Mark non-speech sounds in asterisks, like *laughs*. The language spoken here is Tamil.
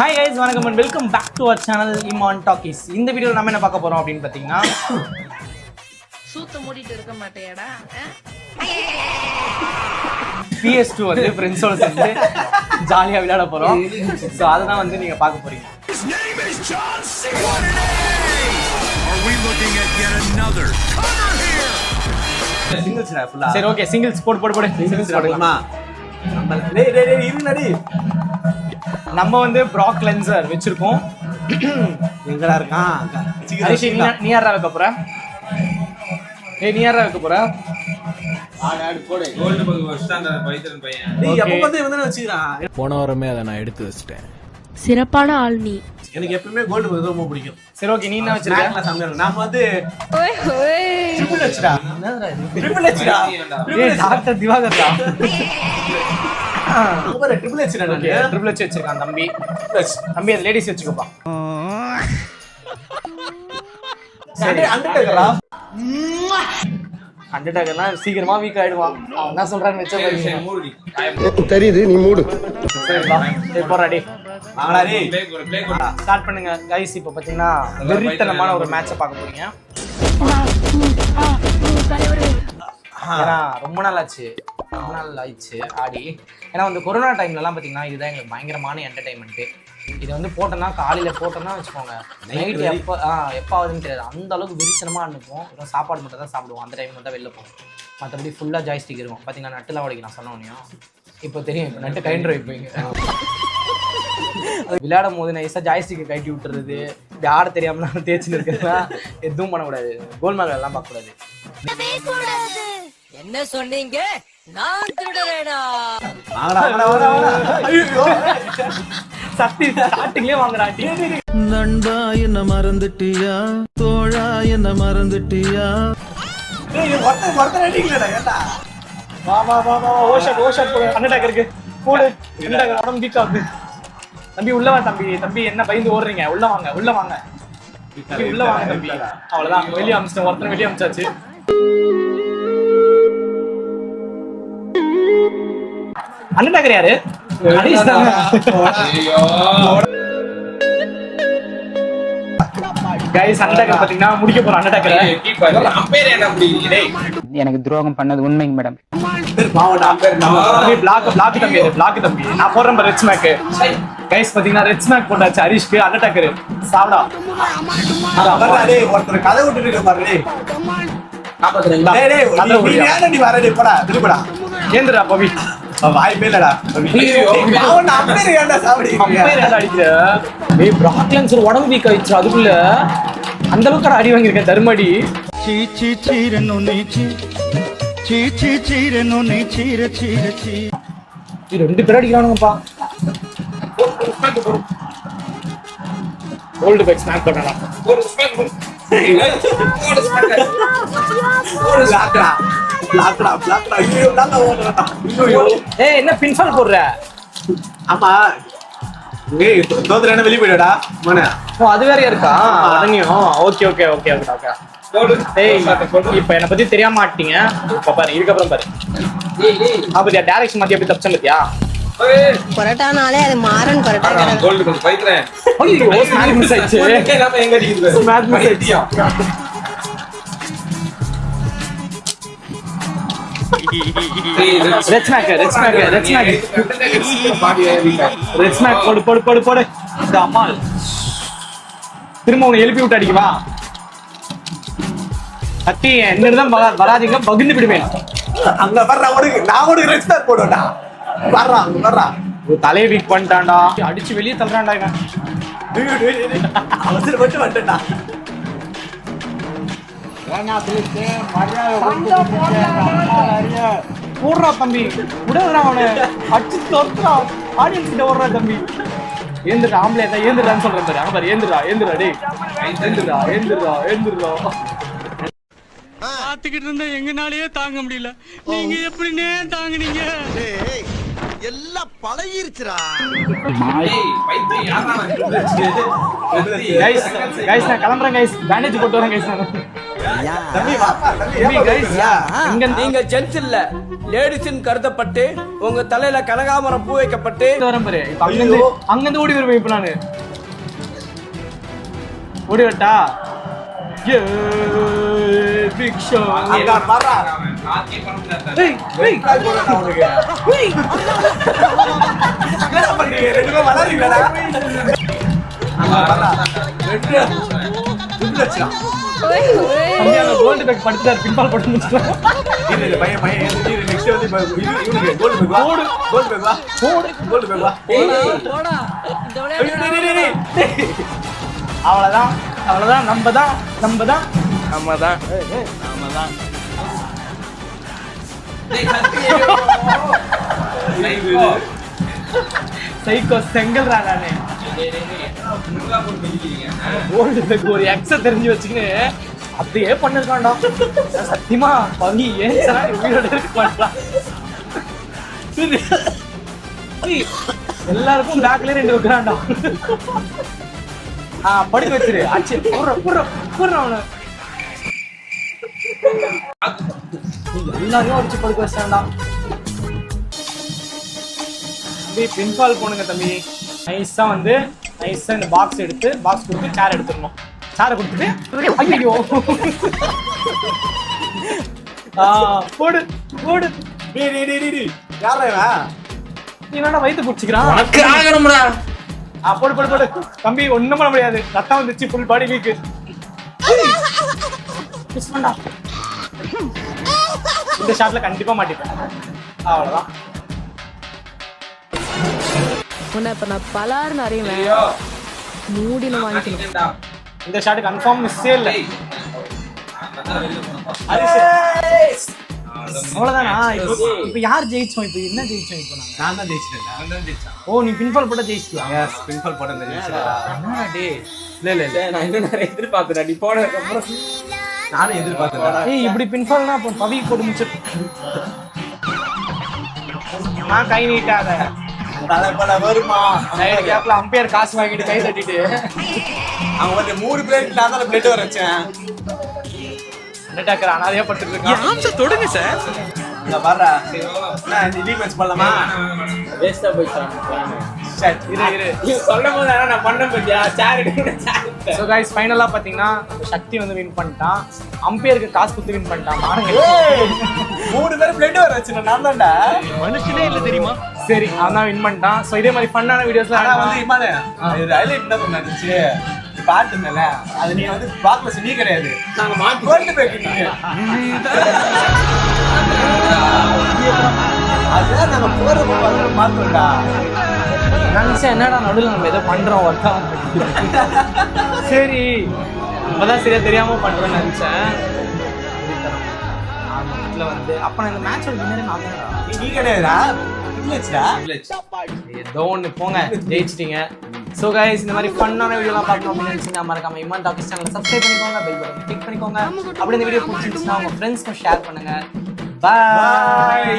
ஹாய் கைஸ் வணக்கம் and welcome back to our channel Iman talkies இந்த வீடியோவில் நம்ம என்ன பார்க்க போறோம் அப்படின்னு பார்த்தீங்கன்னா சூத்த மூடிட்டு இருக்க மாட்டேடா பிஎஸ் டூ வந்து ஃப்ரெண்ட்ஸோட சேர்ந்து ஜாலியாக விளையாட போகிறோம் ஸோ அதை தான் வந்து நீங்கள் பார்க்க ஃபுல்லா சரி ஓகே சிங்கிள்ஸ் போடு போடு போடு. சிங்கிள்ஸ் போடுமா? நம்ம வந்து ப்ராக் லென்சர் வச்சிருக்கோம். எங்கடா இருக்கான். ஹரிஷி நீ நீ யாரா வைக்க போற? ஏய் நீ யாரா வைக்க போற? போன வாரமே அதை நான் எடுத்து வச்சிட்டேன். சிறப்பான ஆள் நீ. எனக்கு எப்பவுமே கோல்டு பங்கு ரொம்ப பிடிக்கும். சரி ஓகே நீ என்ன வச்சிருக்க? சமையல். நாம வந்து ட்ரிபிள் ஹெச்டா ட்ரிபிள் ஹெச்டா ஏய் டாக்டர் திவாகர் *laughs* ட்ரிபிள் நான் ட்ரிபிள் வச்சு வச்சிருக்கான் தம்பி. தம்பி அது லேடிஸ் வச்சுக்கோப்பா. சரி. அண்டர்டேக்கரா அண்டர்டேக்கர்லாம் சீக்கிரமா வீக் ஆயிடுவான். அவன் என்ன சொல்றான்னு வச்சா மூடி. தெரியுது நீ மூடு. போறாடி ப்ளே கோட் ஸ்டார்ட் பண்ணுங்க. கைஸ் இப்போ பார்த்தீங்கன்னா வெறித்தனமான ஒரு மேட்சை பார்க்க போறீங்க. ரொம்ப நாள் ஆச்சு. ரொம்ப நாள் ஆயிடுச்சு ஆடி. ஏன்னா வந்து கொரோனா டைம்லலாம் பார்த்தீங்கன்னா இதுதான் எங்களுக்கு பயங்கரமான என்டர்டைன்மெண்ட்டு இது வந்து போட்டோம்னா காலையில் போட்டோம்னா வச்சுக்கோங்க. நைட் எப்போ ஆ எப்போ ஆகுதுன்னு தெரியாது. அந்த அளவுக்கு விரிச்சனமாக அனுப்புவோம் வெறும் சாப்பாடு மட்டும் தான் சாப்பிடுவோம். அந்த டைம் மட்டும் வெளில போவோம். மற்றபடி ஃபுல்லாக ஜாய்ஸ்டிக் இருக்கும் பார்த்தீங்கன்னா நட்டுலாம் உடைக்க நான் சொன்ன உடனே இப்போ தெரியும். இப்போ நட்டு கைண்டு வைப்பீங்க விளையாடும் போது நைஸாக ஜாய்ஸ்டிக்கை கட்டி விட்டுறது. இப்படி ஆட தெரியாமலாம் தேய்ச்சின்னு இருக்கிறதுலாம் எதுவும் பண்ணக்கூடாது கோல் மேல எல்லாம் பார்க்கக்கூடாது. என்ன சொன்னீங்க? நான் திருடுறேனா? சக்தி ஸ்டார்டிங்லேயே வாங்குறாட்டி நண்பா என்ன மறந்துட்டியா? தோழா என்ன மறந்துட்டியா? டேய் ஒருத்தன் ஒருத்தன் அடிக்கலடா ஏன்டா வா வா வா வா ஓ ஷாட் ஓ ஷாட் போடு அண்டர்டாக் இருக்கு. போடு அண்டர்டாக் உடம்பு வீக் ஆகுது. தம்பி உள்ள வா தம்பி. தம்பி என்ன பயந்து ஓடுறீங்க? உள்ள வாங்க உள்ள வாங்க. தம்பி உள்ள வாங்க தம்பி. அவ்வளவுதான். வெளியே அமிச்சிட்டேன். ஒருத்தனை வெளியே அமிச்சாச்சு. அம்பையர் என்ன முடியல டேய் எனக்கு துரோகம் பண்ணது உண்மைங்க மேடம் நான் போடுறேன் ரெட் ஸ்மாக் கைஸ் பாத்தீங்கன்னா ரெட் ஸ்மாக் போட்டாச்சு ஹரிஷ்க்கு அண்டர்டாக்கர் சாவடா வரடா ஒருத்தர் கதை விட்டுட்டு இருக்க பாரு டேய் நாற்பத்தி டேய் டேய் நீ- நீ ஏன்டா நீ வர டேய் போடா திருப்படா ஏந்திரா பவி வாய்ப்பே இல்லடா ஏய் பிராக்லன்ஸ் உடம்பு வீக் ஆயிடுச்சு அதுக்குள்ள அந்த அளவுக்கு அடி வாங்கியிருக்கேன் தருமடி சீ சீ சீரனு நீச்சி சீ சீ சீரனு நீ சீர சீர சீ ரெண்டு பேர் அடிக்கிறானுங்கப்பா ஓல்டு பேக் ஸ்நாக் பிளாக்டா பிளாக்டா. ஐயோ நான் ஓடுறடா ஐயோ ஏய் என்ன பின்ஃபால் போடுற? ஆமா. ஏய் தோத்துறேன்னா வெளிய போய்டா மோனே. ஓ அது வேறயா இருக்கா? அதனையும். Okay okay okay okay okay gold ஏய் இப்ப என்ன பத்தி தெரியாம மாட்டீங்க இப்ப பாரு இதுக்கப்புறம் பாரு. அப்ப டைரக்ஷன் மாத்தி எப்படி தப்பிச்சேன் பாத்தியா? பரோட்டானாலே அது மாறன் பரோட்டா கோல்டு பங்கு பைத்தன் ஐயோ ஸ்நாக் மிஸ் ஆயிடுச்சு. எங்க அடிக்குது miss ஆயிடுச்சு. போடு போடு போடு போடு. இந்த அம்மாள். திரும்ப உன்னை எழுப்பி விட்டு அடிக்கவா கத்தி என்னதான் வராதீங்க பகிர்ந்து விடுவேன். அங்க வர்றா உனக்கு நான் ரெஸ்டார் போடுவேன்டா. வர்றா அங்க வர்றா. ஒரு தலையை வீக் பண்ணிட்டான்டா. அடிச்சு வெளியே தள்ளுறான்டா இவன். அவசரப்பட்டு வந்துட்டேன்டா. போடுறா தம்பி விடுறா அவனை. அடிச்சு தொத்துறா ஆடியன்ஸ் கிட்ட ஓடுறா தம்பி. ஏந்திரா ஆம்பளை தான் ஏந்திரான்னு சொல்றேன் பாரு. அங்க பாரு ஏந்திரா ஏந்திரா டேய். ஏந்திரா ஏந்திரா ஏந்திரா பார்த்துக்கிட்டு இருந்தா எங்கனாலயே தாங்க முடியல. நீங்க எப்படின்னே தாங்குனீங்க? எல்லாம் பழகிருச்சுடா. கைஸ் கைஸ் நான் கிளம்புறேன் கைஸ் பேண்டேஜ் போட்டு வரேன் கைஸ் நான் நீங்க ஜென்ஸ் இல்ல. லேடிஸ்ன்னு கருதப்பட்டு உங்க தலையில கனகாமரம் பூ வைக்கப்பட்டு வரேன் பாரு. இப்ப அங்கிருந்து அங்கிருந்து ஓடி வருவேன் இப்ப நானு. ஓடி வரட்டா? ஏ பிக் அந்த கோல்டு பேக் படுத்துட்டார் பின்பால் போட்டு இரு, பையன் இரு, next வந்து இவனுக்கு வா. வா. வா. போடா டேய், டேய். அவ்வளவுதான் அவ்வளவுதான் நம்ம தான் நம்ம தான் நம்ம தான் சைக்கோ செங்கல் ராணானே. ஒரு எக்ஸ தெரிஞ்சு வச்சுக்கின்னு அப்படியே பண்ணிருக்காண்டா சத்தியமா? பங்கி ஏன் சார் இருக்க மாட்டான் எல்லாருக்கும் பேக்ல ரெண்டு வைக்கிறாண்டா ஆ படுக்க வச்சிரு. ஆச்சு புற புற புற அவனு. எல்லாரையும் அடிச்சு படுக்க வச்சாண்டா தம்பி பின்பால் போனுங்க தம்பி. நைஸா வந்து நைஸா இந்த பாக்ஸ் எடுத்து பாக்ஸ் கொடுத்து சேர் எடுத்துடணும். சேரை கொடுத்துட்டு ஐயோ போடு போடு. டேய், டேய், டேய், டேய், டேய். யார்றா இவன்? நீ வேணா வயித்து பிடிச்சிக்கிறான் உனக்கு ஆகணும்டா. ஆ போடு போடு போடு. தம்பி ஒண்ணும் பண்ண முடியாது. ரத்தம் வந்துச்சு ஃபுல் பாடி வீக் இந்த ஷாட்ல கண்டிப்பா மாட்டிப்பேன். அவ்வளவுதான். உன்னை இப்ப நான் பலார்னு அறிவேன். மூடின வாங்கிக்கணும். இந்த ஷாட் கன்ஃபார்ம் மிஸ்ஸே இல்ல. அவ்வளவுதானா? இப்போ இப்போ யார் ஜெயிச்சோம்? இப்போ என்ன ஜெயிச்சோம் இப்போ நாங்க? நான் தான் ஜெயிச்சிட்டேன்டா. ஓ நீ பின்பால் போட்டா ஜெயிச்சிட்டியா? Yes, pinfall போட்டேன் தான் ஜெயிச்சிட்டேன்டா. என்னடா டேய்? இல்ல இல்ல இல்ல. நான் இன்னும் நிறைய எதிர்பார்த்தேன் நீ போனதுக்கு அப்புறம் நானும் எதிர்பார்த்தேன்டா. ஏய் இப்படி பின்ஃபால்னா அப்போ பவி போட்டு முடிச்சு நான் கை நீட்டாத. தலைப்பட வருமா? சைடு கேப்ல அம்பையர் காசு வாங்கிட்டு கை தட்டிட்டு. அவங்க வந்து மூணு பிளேட் நான் தான் பிளேட் வர வச்சேன். நெட்டாக்கற அனாதையா பட்டுட்டு இருக்கான். தொடுங்க சார். இங்க பாருடா. என்ன இந்த லீக் மேட்ச் பண்ணலாமா வேஸ்டா போயிட்டான் சரி இரு இரு. நீ சொல்லும் போது ஆனா நான் பண்ண பத்தியா சேர் எடுக்க சேர் ஸோ கைஸ் ஃபைனலாக பார்த்தீங்கன்னா நம்ம சக்தி வந்து வின் பண்ணிட்டான். அம்பையருக்கு காசு கொடுத்து வின் பண்ணிட்டான். மூணு பேரும் பிளேட் வர வச்சேன் நான் தான்டா. மனுஷனே இல்ல தெரியுமா? சரி அவன் தான் வின் பண்ணிட்டான். ஸோ இதே மாதிரி ஃபன்னான ஆனா வீடியோஸ்லாம் வந்து இமானே இது ஹைலைட் என்ன பண்ணாச்சு பாட்டு இருந்தல அது நீ வந்து பாக்ல நீ கிடையாது. நாங்க நீங்க. அதுதான் நம்ம போறப்ப பார்த்து நினச்சேன் என்னடா நடுவில் நம்ம ஏதோ பண்ணுறோம் ஒர்க்கா சரி நம்ம தான் சரியாக தெரியாமல் பண்ணுறோம்னு நினச்சேன் ஆரம்பத்தில் வந்து அப்போ நான் இந்த மேட்சோட வின்னரே நான் நீ கிடையாதுடா. ஏதோ ஒன்று போங்க ஜெயிச்சிட்டீங்க. ஸோ கைஸ் இந்த மாதிரி ஃபன்னான வீடியோலாம் பார்க்கணும் அப்படின்னு நினச்சிங்கன்னா மறக்காம இமான் டாக்கிஸ் சேனலை சப்ஸ்கிரைப் பண்ணிக்கோங்க பெல் பட்டன் கிளிக் பண்ணிக்கோங்க. அப்படி இந்த வீடியோ பிடிச்சிருந்துச்சுன்னா உங்கள் ஃப்ரெண்ட்ஸ்க்கும் ஷேர் பண்ணுங்க. பாய்